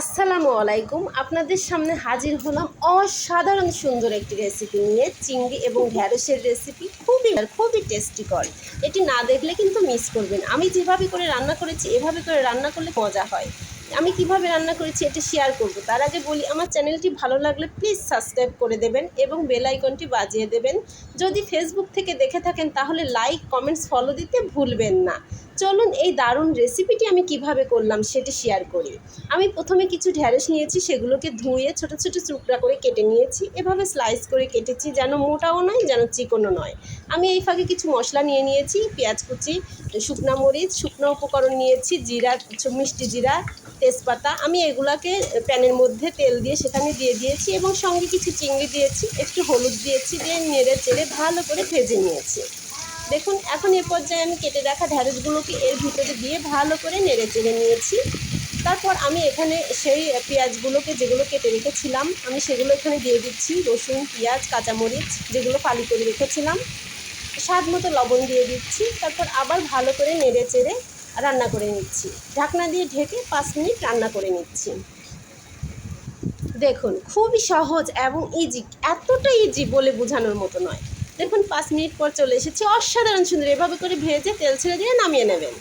আসসালামু আলাইকুম। আপনাদের সামনে হাজির হলাম অসাধারণ সুন্দর একটি রেসিপি নিয়ে। চিংড়ি এবং ঢ্যাঁড়সের রেসিপি খুবই খুবই টেস্টিকর এটি না দেখলে কিন্তু মিস করবেন। আমি যেভাবে করে রান্না করেছি, এভাবে করে রান্না করলে মজা হয়। আমি কীভাবে রান্না করেছি এটা শেয়ার করব। তার আগে বলি, আমার চ্যানেলটি ভালো লাগলে প্লিজ সাবস্ক্রাইব করে দেবেন এবং বেল আইকনটি বাজিয়ে দেবেন। যদি ফেসবুক থেকে দেখে থাকেন, তাহলে লাইক কমেন্টস ফলো দিতে ভুলবেন না। চলুন এই দারুণ রেসিপিটি আমি কীভাবে করলাম সেটি শেয়ার করি। আমি প্রথমে কিছু ঢ্যাঁড়স নিয়েছি, সেগুলোকে ধুয়ে ছোট ছোট টুকরা করে কেটে নিয়েছি। এভাবে স্লাইস করে কেটেছি যেন মোটাও নয়, যেন চিকনও নয়। আমি এই ফাঁকে কিছু মশলা নিয়ে নিয়েছি, পেঁয়াজ কুচি, শুকনো মরিচ, শুকনো উপকরণ নিয়েছি, জিরা মিষ্টি জিরা, তেজপাতা। আমি এগুলাকে প্যানের মধ্যে তেল দিয়ে সেখানে দিয়ে দিয়েছি এবং সঙ্গে কিছু চিংড়ি দিয়েছি, একটু হলুদ দিয়েছি, দিয়ে নেড়ে চেড়ে ভালো করে ভেজে নিয়েছি। দেখুন, এখন এ পর্যায়ে আমি কেটে রাখা ঢ্যাঁড়সগুলোকে এর ভিতরে দিয়ে ভালো করে নেড়ে চেড়ে নিয়েছি। তারপর আমি এখানে সেই পেঁয়াজগুলোকে যেগুলো কেটে রেখেছিলাম, আমি সেগুলো এখানে দিয়ে দিচ্ছি। রসুন, পেঁয়াজ, কাঁচামরিচ যেগুলো ফালি করে রেখেছিলাম, স্বাদ মতো লবণ দিয়ে দিচ্ছি। তারপর আবার ভালো করে নেড়ে চেড়ে রান্না করে নিচ্ছি। ঢাকনা দিয়ে ঢেকে পাঁচ মিনিট রান্না করে নিচ্ছি। দেখুন, খুবই সহজ এবং ইজি এতটা ইজি বলে বোঝানোর মতো নয়। দেখুন, পাঁচ মিনিট পর চলে এসেছি। অসাধারণ সুন্দর, এভাবে করে ভেজে তেল ছেড়ে দিয়ে নামিয়ে নেবেন।